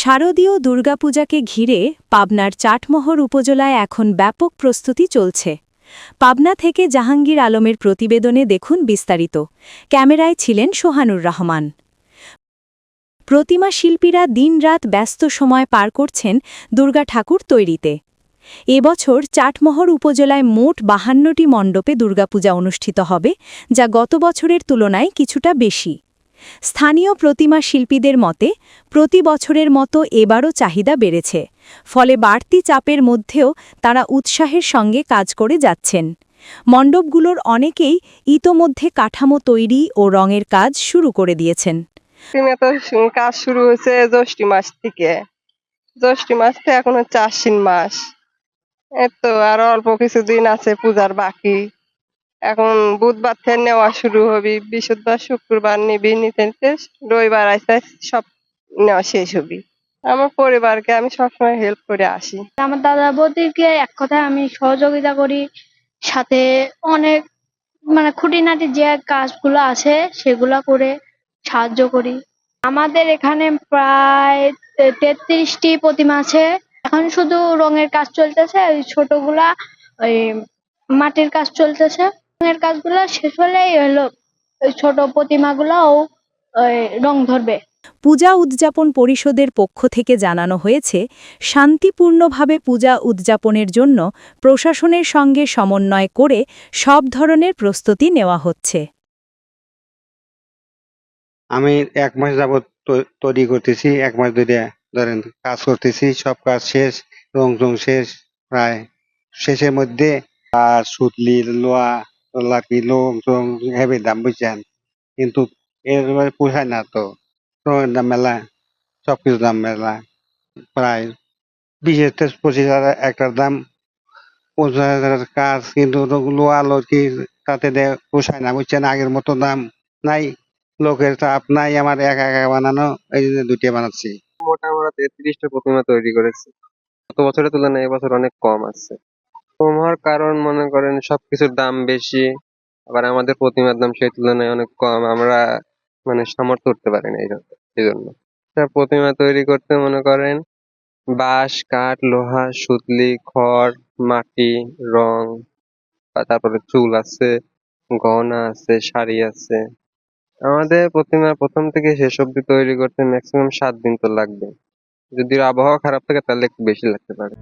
শারদীয় দুর্গাপূজাকে ঘিরে পাবনার চাটমোহর উপজেলায় এখন ব্যাপক প্রস্তুতি চলছে। পাবনা থেকে জাহাঙ্গীর আলমের প্রতিবেদনে দেখুন বিস্তারিত। ক্যামেরায় ছিলেন সোহানুর রহমান। প্রতিমা শিল্পীরা দিনরাত ব্যস্ত সময় পার করছেন দুর্গা ঠাকুর তৈরিতে। এবছর চাটমোহর উপজেলায় মোট বাহান্নটি মণ্ডপে দুর্গাপূজা অনুষ্ঠিত হবে, যা গত বছরের তুলনায় কিছুটা বেশি। স্থানীয় প্রতিমা শিল্পীদের মতে, প্রতি বছরের মতো এবারও চাহিদা বেড়েছে, ফলে বাড়তি চাপের মধ্যেও তারা উৎসাহের সঙ্গে কাজ করে যাচ্ছেন। মণ্ডপগুলোর অনেকেই ইতোমধ্যে কাঠামো তৈরি ও রঙের কাজ শুরু করে দিয়েছেন। কাজ শুরু হয়েছে জ্যৈষ্ঠ মাস থেকে। জ্যৈষ্ঠ মাস থেকে এখন হচ্ছে আশ্বিন মাস। এই তো আরও অল্প কিছুদিন আছে পূজার বাকি। এখন বুধবার থেকে নেওয়া শুরু হবে। বৃহস্পতিবার, শুক্রবার নিবি, নিতে নিতে রবিবার আসতে সব নেওয়া শেষ হবি। আমার পরিবারকে আমি সবসময় হেল্প করে আসি। আমার দাদা বৌদিকে এক কথায় আমি সহযোগিতা করি। সাথে অনেক মানে খুঁটিনাটি যে কাজগুলো আছে, সেগুলা করে সাহায্য করি। আমাদের এখানে প্রায় তেত্রিশটি প্রতিমা আছে। এখন শুধু রঙের কাজ চলতেছে, ওই ছোটগুলা ওই মাটির কাজ চলতেছে। রঙের কাজগুলো শেষ হলেই হলো ওই ছোট প্রতিমাগুলোও রং ধরবে। পূজা উদযাপন পরিষদের পক্ষ থেকে জানানো হয়েছে শান্তিপূর্ণভাবে পূজা উদযাপনের জন্য প্রশাসনের সঙ্গে সমন্বয় করে সব ধরনের প্রস্তুতি নেওয়া হচ্ছে। আমি এক মাস যাবত তৈ- তৈরি করতেছি এক মাস ধরে ধরেন কাজ করতেছি সব কাজ শেষ রং টং শেষ প্রায় শেষের মধ্যে আর সুতলি লোয়া লাকি লোক হেবে দাম বুঝছেন কিন্তু এর পোষায় না তো রঙের দাম মেলা সবকিছু দাম মেলা প্রায় বিশ থেকে পঁচিশ হাজার একটার দাম পঞ্চাশ হাজারের কাজ কিন্তু লোয়া লকি তাতে পোষায় না বুঝছেন আগের মতো দাম নাই লোকের চাপ নাই আমার একা একা বানানো এই জন্য দুইটা বানাচ্ছি। মোট আমরা তেত্রিশটা প্রতিমা তৈরি করেছি। গত বছরের তুলনায় এবছর অনেক কম আছে। কম হওয়ার কারণ মনে করেন সবকিছুর দাম বেশি, আবার আমাদের প্রতিমার দাম সেই তুলনায় অনেক কম, আমরা মানে সামর্থ্য করতে পারি না এই জন্য প্রতিমা তৈরি করতে মনে করেন বাঁশ, কাঠ, লোহা, সুতলি, খড়, মাটি, রং তারপরে চুল আছে, গহনা আছে, শাড়ি আছে। আমাদের প্রতিমা প্রথম থেকে শেষ অবধি তৈরি করতে ম্যাক্সিমাম সাত দিন তো লাগবে যদি আবহাওয়া খারাপ থাকে তাহলে একটু বেশি লাগতে পারে।